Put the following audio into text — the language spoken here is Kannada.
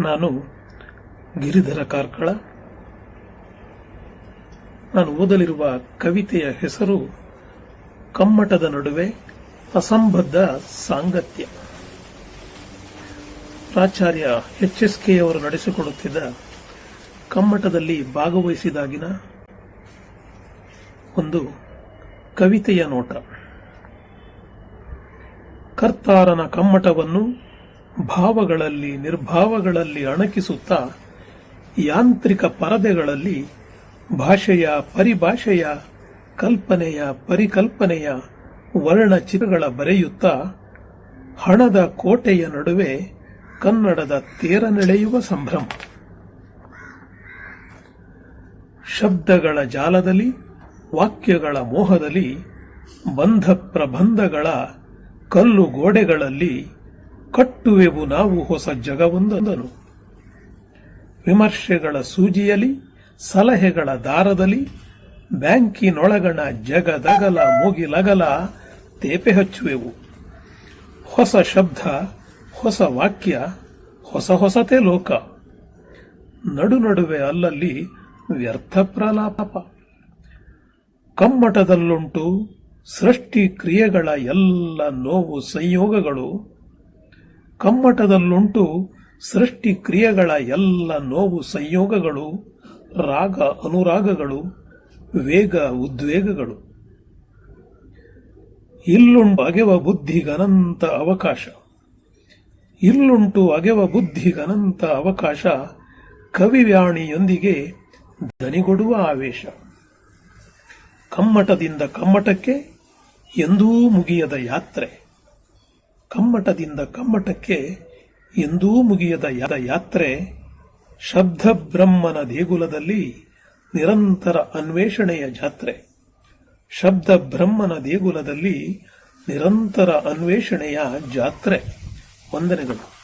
ನಾನು ಗಿರಿಧರ ಕಾರ್ಕಳ. ನಾನು ಓದಲಿರುವ ಕವಿತೆಯ ಹೆಸರು ಕಮ್ಮಟದ ನಡುವೆ ಅಸಂಬದ್ಧ ಸಾಂಗತ್ಯ. ಪ್ರಾಚಾರ್ಯ ಎಚ್ ಎಸ್ ಕೆ ಅವರು ನಡೆಸಿಕೊಡುತ್ತಿದ್ದ ಕಮ್ಮಟದಲ್ಲಿ ಭಾಗವಹಿಸಿದಾಗಿನ ಒಂದು ಕವಿತೆಯ ನೋಟ. ಕರ್ತಾರನ ಕಮ್ಮಟವನ್ನು ಭಾವಗಳಲ್ಲಿ, ನಿರ್ಭಾವಗಳಲ್ಲಿ ಅಣಕಿಸುತ್ತಾ ಯಾಂತ್ರಿಕ ಪರದೆಗಳಲ್ಲಿ ಭಾಷೆಯ ಪರಿಭಾಷೆಯ ಕಲ್ಪನೆಯ ಪರಿಕಲ್ಪನೆಯ ವರ್ಣಚಿತ್ರಗಳ ಬರೆಯುತ್ತಾ ಹಣದ ಕೋಟೆಯ ನಡುವೆ ಕನ್ನಡದ ತೇರನೆಳೆಯುವ ಸಂಭ್ರಮ. ಶಬ್ದಗಳ ಜಾಲದಲ್ಲಿ, ವಾಕ್ಯಗಳ ಮೋಹದಲ್ಲಿ ಬಂಧ ಪ್ರಬಂಧಗಳ ಕಲ್ಲು ಗೋಡೆಗಳಲ್ಲಿ ಕಟ್ಟುವೆವು ನಾವು ಹೊಸ ಜಗವೊಂದನು ವಿಮರ್ಶೆಗಳ ಸೂಜಿಯಲಿ, ಸಲಹೆಗಳ ದಾರದಲ್ಲಿ, ಬ್ಯಾಂಕಿನೊಳಗಣ ಜಗದಗಲ ಮುಗಿಲಗಲ ತೇಪೆ ಹಚ್ಚುವೆವು. ಹೊಸ ಶಬ್ದ, ಹೊಸ ವಾಕ್ಯ, ಹೊಸ ಹೊಸತೆ ಲೋಕ. ನಡು ನಡುವೆ ಅಲ್ಲಲ್ಲಿ ವ್ಯರ್ಥ ಪ್ರಲಾಪ. ಕಮ್ಮಟದಲ್ಲುಂಟು ಸೃಷ್ಟಿ ಕ್ರಿಯೆಗಳ ಎಲ್ಲ ನೋವು ಸಂಯೋಗಗಳು. ಕಮ್ಮಟದಲ್ಲುಂಟು ಸೃಷ್ಟಿ ಕ್ರಿಯೆಗಳ ಎಲ್ಲ ನೋವು ಸಂಯೋಗಗಳು, ರಾಗ ಅನುರಾಗಗಳು, ವೇಗ ಉದ್ವೇಗಗಳು. ಇಲ್ಲುಂಟು ಅಗೆವ ಬುದ್ಧಿಗನಂತ ಅವಕಾಶ. ಇಲ್ಲುಂಟು ಅಗೆವ ಬುದ್ಧಿಗನಂತ ಅವಕಾಶ ಕವಿವ್ಯಾಣಿಯೊಂದಿಗೆ ದನಿಗೊಡುವ ಆವೇಶ. ಕಮ್ಮಟದಿಂದ ಕಮ್ಮಟಕ್ಕೆ ಎಂದೂ ಮುಗಿಯದ ಯಾತ್ರೆ. ಕಮ್ಮಟದಿಂದ ಕಮ್ಮಟಕ್ಕೆ ಎಂದೂ ಮುಗಿಯದ ಯಾದ ಯಾತ್ರೆ ಶಬ್ದ ಬ್ರಹ್ಮನ ದೇಗುಲದಲ್ಲಿ ನಿರಂತರ ಅನ್ವೇಷಣೆಯ ಜಾತ್ರೆ. ಶಬ್ದ ಬ್ರಹ್ಮನ ದೇಗುಲದಲ್ಲಿ ನಿರಂತರ ಅನ್ವೇಷಣೆಯ ಜಾತ್ರೆ. ವಂದನೆಗಳು.